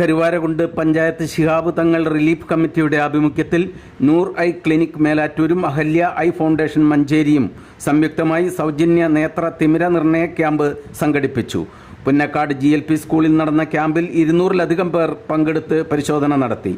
Karuvarakundu panchayat Shihab Thangal relief കമ്മിറ്റിയുടെ ആഭിമുഖ്യത്തിൽ Noor eye clinic മേലാറ്റൂരും അഹല്യ ഐ ഫൗണ്ടേഷൻ മഞ്ചേരിയും സംയുക്തമായി സൗജന്യ നേത്ര തിമിര നിർണയ ക്യാമ്പ് സംഘടിപ്പിച്ചു. പുന്നക്കാട് ജി എൽ പി സ്കൂളിൽ നടന്ന ക്യാമ്പിൽ ഇരുന്നൂറിലധികം പേർ പങ്കെടുത്ത് പരിശോധന നടത്തി.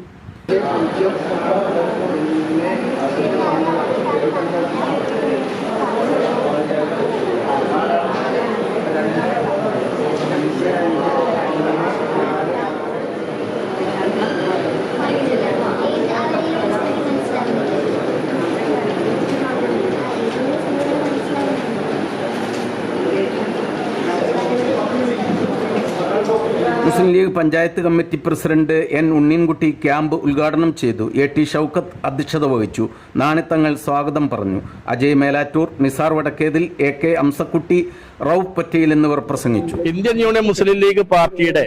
Muslim League panchayat committee president N Unninkutty camp ഉദ്ഘാടനം ചെയ്തു. എ ടി ഷൗക്കത്ത് അധ്യക്ഷത വഹിച്ചു. നാണിത്തങ്ങൾ സ്വാഗതം പറഞ്ഞു. അജയ് മേലാറ്റൂർ നിസാർ വടക്കേതിൽ എ കെ അംസക്കുട്ടി റൌഫ് പറ്റേൽ എന്നിവർ പ്രസംഗിച്ചു. ഇന്ത്യൻ യൂണിയൻ മുസ്ലിം ലീഗ് പാർട്ടിയുടെ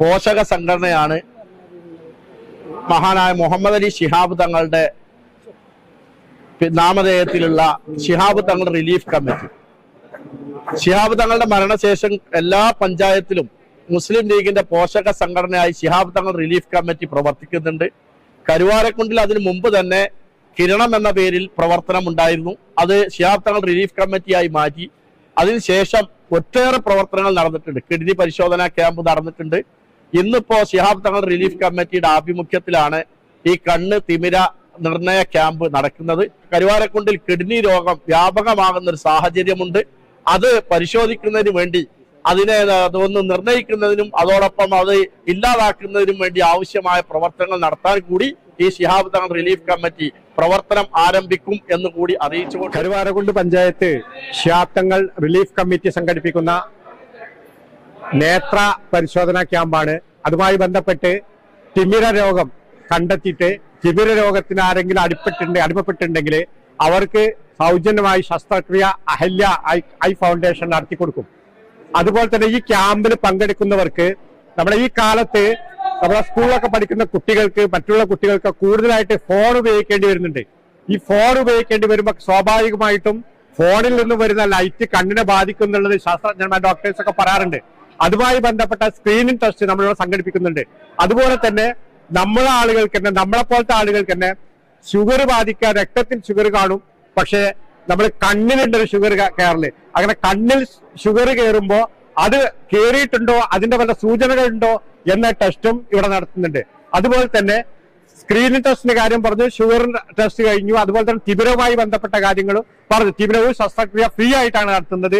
പോഷക സംഘടനയാണ് മഹാനായ മുഹമ്മദ് അലി ഷിഹാബ് തങ്ങളുടെ നാമധേയത്തിലുള്ള ഷിഹാബ് തങ്ങളുടെ റിലീഫ് കമ്മിറ്റി. ഷിഹാബ് തങ്ങളുടെ മരണശേഷം എല്ലാ പഞ്ചായത്തിലും മുസ്ലിം ലീഗിന്റെ പോഷക സംഘടനയായി ശിഹാബ് തങ്ങൾ റിലീഫ് കമ്മിറ്റി പ്രവർത്തിക്കുന്നുണ്ട്. കരുവാരക്കുണ്ടിൽ അതിനു മുമ്പ് തന്നെ കിരണം എന്ന പേരിൽ പ്രവർത്തനം ഉണ്ടായിരുന്നു അത് ശിഹാബ് തങ്ങൾ റിലീഫ് കമ്മിറ്റിയായി മാറ്റി. അതിനുശേഷം ഒട്ടേറെ പ്രവർത്തനങ്ങൾ നടന്നിട്ടുണ്ട്. കിഡ്നി പരിശോധന ക്യാമ്പ് നടന്നിട്ടുണ്ട്. ഇന്നിപ്പോ ശിഹാബ് തങ്ങൾ റിലീഫ് കമ്മിറ്റിയുടെ ആഭിമുഖ്യത്തിലാണ് ഈ കണ്ണ് തിമിര നിർണയ ക്യാമ്പ് നടക്കുന്നത്. കരുവാരക്കുണ്ടിൽ കിഡ്നി രോഗം വ്യാപകമാകുന്ന ഒരു സാഹചര്യമുണ്ട്. അത് പരിശോധിക്കുന്നതിന് വേണ്ടി അതിനെ അതൊന്ന് നിർണയിക്കുന്നതിനും അതോടൊപ്പം അത് ഇല്ലാതാക്കുന്നതിനും വേണ്ടി ആവശ്യമായ പ്രവർത്തനങ്ങൾ നടത്താൻ കൂടി ഈ ശിഹാബ് തങ്ങൾ റിലീഫ് കമ്മിറ്റി പ്രവർത്തനം ആരംഭിക്കും എന്ന് കൂടി അറിയിച്ചു കരുവാരകുണ്ട് പഞ്ചായത്ത് ഷ്യാത്തങ്ങൾ റിലീഫ് കമ്മിറ്റി സംഘടിപ്പിക്കുന്ന നേത്ര പരിശോധനാ ക്യാമ്പാണ്. അതുമായി ബന്ധപ്പെട്ട് തിമിര രോഗം കണ്ടെത്തിയിട്ട് തിമിര രോഗത്തിന് ആരെങ്കിലും അടിപ്പെട്ടിട്ടുണ്ട് അടിമപ്പെട്ടിട്ടുണ്ടെങ്കിൽ അവർക്ക് സൗജന്യമായി ശസ്ത്രക്രിയ അഹല്യ ഐ ഐ ഫൗണ്ടേഷൻ നടത്തി കൊടുക്കും അതുപോലെ തന്നെ ഈ ക്യാമ്പിൽ പങ്കെടുക്കുന്നവർക്ക് നമ്മുടെ ഈ കാലത്ത് നമ്മുടെ സ്കൂളിലൊക്കെ പഠിക്കുന്ന കുട്ടികൾക്ക് മറ്റുള്ള കുട്ടികൾക്ക് കൂടുതലായിട്ട് ഫോൺ ഉപയോഗിക്കേണ്ടി വരുന്നുണ്ട്. ഈ ഫോൺ ഉപയോഗിക്കേണ്ടി വരുമ്പോൾ സ്വാഭാവികമായിട്ടും ഫോണിൽ നിന്ന് വരുന്ന ലൈറ്റ് കണ്ണിനെ ബാധിക്കുന്നുള്ളത് ശാസ്ത്രജ്ഞന്മാർ ഡോക്ടേഴ്സ് ഒക്കെ പറയാറുണ്ട്. അതുമായി ബന്ധപ്പെട്ട സ്ക്രീനിങ് ടെസ്റ്റ് നമ്മളിവിടെ സംഘടിപ്പിക്കുന്നുണ്ട്. അതുപോലെ തന്നെ നമ്മളെ ആളുകൾക്ക് തന്നെ നമ്മളെ പോലത്തെ ആളുകൾക്ക് തന്നെ ഷുഗർ ബാധിക്കാൻ രക്തത്തിൽ ഷുഗർ കാണും. പക്ഷേ നമ്മൾ കണ്ണിനുണ്ട് ഒരു ഷുഗർ കയറൽ. അങ്ങനെ കണ്ണിൽ ഷുഗർ കയറുമ്പോ അത് കയറിയിട്ടുണ്ടോ അതിന്റെ വല്ല സൂചനകളുണ്ടോ? എന്ന ടെസ്റ്റും ഇവിടെ നടത്തുന്നുണ്ട്. അതുപോലെ തന്നെ സ്ക്രീനിങ് ടെസ്റ്റിന്റെ കാര്യം പറഞ്ഞു ഷുഗർ ടെസ്റ്റ് കഴിഞ്ഞു. അതുപോലെ തന്നെ തിബിരവുമായി ബന്ധപ്പെട്ട കാര്യങ്ങളും പറഞ്ഞു. തിബിരവും ശസ്ത്രക്രിയ ഫ്രീ ആയിട്ടാണ് നടത്തുന്നത്.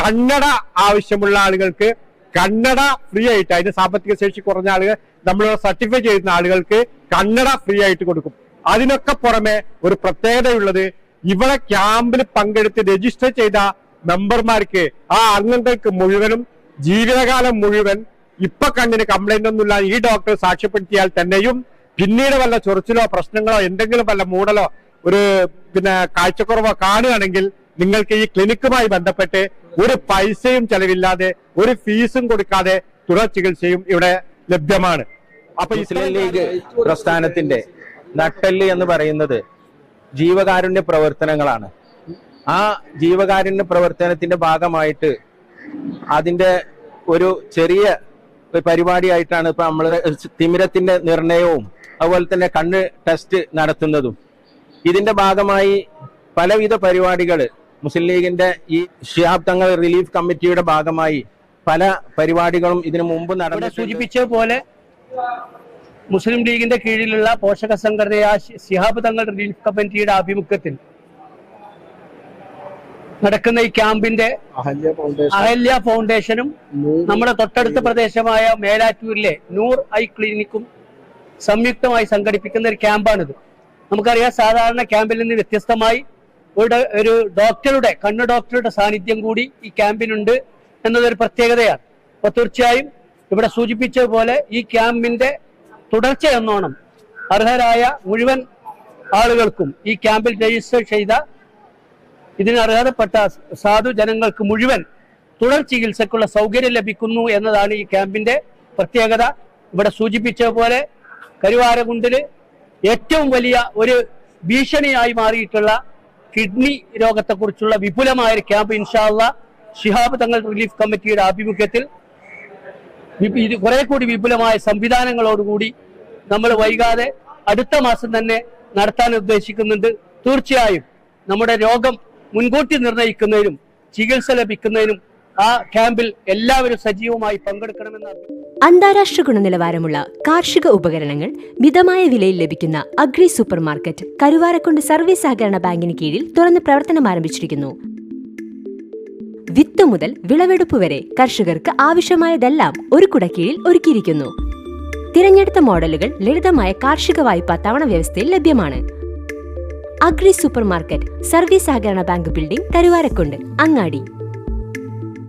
കണ്ണട ആവശ്യമുള്ള ആളുകൾക്ക് കണ്ണട ഫ്രീ ആയിട്ട് അതിന് സാമ്പത്തിക ശേഷി കുറഞ്ഞ ആളുകൾ നമ്മൾ സർട്ടിഫൈ ചെയ്യുന്ന ആളുകൾക്ക് കണ്ണട ഫ്രീ ആയിട്ട് കൊടുക്കും. അതിനൊക്കെ പുറമെ ഒരു പ്രത്യേകതയുള്ളത് ഇവിടെ ക്യാമ്പിൽ പങ്കെടുത്ത് രജിസ്റ്റർ ചെയ്ത മെമ്പർമാർക്ക് ആ അംഗങ്ങൾക്ക് മുഴുവനും ജീവിതകാലം മുഴുവൻ ഇപ്പൊ കണ്ണിന് കംപ്ലൈന്റ് ഒന്നുമില്ല. ഈ ഡോക്ടർ സാക്ഷ്യപ്പെടുത്തിയാൽ തന്നെയും പിന്നീട് വല്ല ചൊറിച്ചിലോ പ്രശ്നങ്ങളോ എന്തെങ്കിലും വല്ല മൂടലോ ഒരു പിന്നെ കാഴ്ചക്കുറവോ കാണുകയാണെങ്കിൽ നിങ്ങൾക്ക് ഈ ക്ലിനിക്കുമായി ബന്ധപ്പെട്ട് ഒരു പൈസയും ചെലവില്ലാതെ ഒരു ഫീസും കൊടുക്കാതെ തുടർ ചികിത്സയും ഇവിടെ ലഭ്യമാണ്. അപ്പൊ മുസ്ലിം ലീഗ് പ്രസ്ഥാനത്തിന്റെ നട്ടെല്ല് എന്ന് പറയുന്നത് ജീവകാരുണ്യ പ്രവർത്തനങ്ങളാണ്. ആ ജീവകാരുണ്യ പ്രവർത്തനത്തിന്റെ ഭാഗമായിട്ട് അതിന്റെ ഒരു ചെറിയ പരിപാടിയായിട്ടാണ് ഇപ്പൊ നമ്മൾ തിമിരത്തിന്റെ നിർണയവും അതുപോലെ തന്നെ കണ്ണ് ടെസ്റ്റ് നടത്തുന്നതും. ഇതിന്റെ ഭാഗമായി പലവിധ പരിപാടികൾ മുസ്ലിം ലീഗിന്റെ ഈ ഷിയാബ് തങ്ങൾ റിലീഫ് കമ്മിറ്റിയുടെ ഭാഗമായി പല പരിപാടികളും ഇതിനു മുമ്പ് നടന്നു സൂചിപ്പിച്ച പോലെ മുസ്ലിം ലീഗിന്റെ കീഴിലുള്ള പോഷക സംഘടനയായ സിഹാബ് ശിഹാബ് തങ്ങൾ റിലീഫ് കമ്മിറ്റിയുടെ ആഭിമുഖ്യത്തിൽ നടക്കുന്ന ഈ ക്യാമ്പിന്റെ അഹല്യ ഫൗണ്ടേഷനും നമ്മുടെ തൊട്ടടുത്ത പ്രദേശമായ മേലാറ്റൂരിലെ നൂർ ഐ ക്ലിനിക്കും സംയുക്തമായി സംഘടിപ്പിക്കുന്ന ഒരു ക്യാമ്പാണിത്. നമുക്കറിയാം സാധാരണ ക്യാമ്പിൽ നിന്ന് വ്യത്യസ്തമായി ഒരു ഒരു ഡോക്ടറുടെ കണ്ണു ഡോക്ടറുടെ സാന്നിധ്യം കൂടി ഈ ക്യാമ്പിനുണ്ട് എന്നതൊരു പ്രത്യേകതയാണ്. അപ്പൊ തീർച്ചയായും ഇവിടെ സൂചിപ്പിച്ചതുപോലെ ഈ ക്യാമ്പിന്റെ തുടർച്ച എന്നോണം അർഹരായ മുഴുവൻ ആളുകൾക്കും ഈ ക്യാമ്പിൽ രജിസ്റ്റർ ചെയ്ത ഇതിന് അർഹതപ്പെട്ട സാധു ജനങ്ങൾക്ക് മുഴുവൻ തുടർ ചികിത്സക്കുള്ള സൗകര്യം ലഭിക്കുന്നു എന്നതാണ് ഈ ക്യാമ്പിന്റെ പ്രത്യേകത. ഇവിടെ സൂചിപ്പിച്ച പോലെ കരുവാരകുണ്ടിൽ ഏറ്റവും വലിയ ഒരു ഭീഷണിയായി മാറിയിട്ടുള്ള കിഡ്നി രോഗത്തെക്കുറിച്ചുള്ള വിപുലമായ ഒരു ക്യാമ്പ് ഇൻഷാള്ള ഷിഹാബ് തങ്ങൾ റിലീഫ് കമ്മിറ്റിയുടെ ആഭിമുഖ്യത്തിൽ കുറെ കൂടി വിപുലമായ സംവിധാനങ്ങളോടുകൂടി നമ്മൾ വൈകാതെ അടുത്ത മാസം തന്നെ നടത്താൻ ഉദ്ദേശിക്കുന്നുണ്ട്. തീർച്ചയായും നമ്മുടെ രോഗം മുൻകൂട്ടി നിർണയിക്കുന്നതിനും ചികിത്സ ലഭിക്കുന്നതിനും ആ ക്യാമ്പിൽ എല്ലാവരും സജീവമായി പങ്കെടുക്കണമെന്ന് അന്താരാഷ്ട്ര ഗുണനിലവാരമുള്ള കാർഷിക ഉപകരണങ്ങൾ മിതമായ വിലയിൽ ലഭിക്കുന്ന agri super market Karuvarakundu service സഹകരണ ബാങ്കിന് കീഴിൽ തുറന്ന് പ്രവർത്തനം ആരംഭിച്ചിരിക്കുന്നു. വിത്ത് മുതൽ വിളവെടുപ്പ് വരെ കർഷകർക്ക് ആവശ്യമായതെല്ലാം ഒരു കുടക്കീഴിൽ ഒരുക്കിയിരിക്കുന്നു. തിരഞ്ഞെടുത്ത മോഡലുകൾ ലളിതമായ കാർഷിക വായ്പാ തവണ വ്യവസ്ഥയിൽ ലഭ്യമാണ്. അഗ്രി സൂപ്പർ മാർക്കറ്റ് സർവീസ് സഹകരണ ബാങ്ക് ബിൽഡിംഗ് കരുവാരക്കുണ്ട് അങ്ങാടി.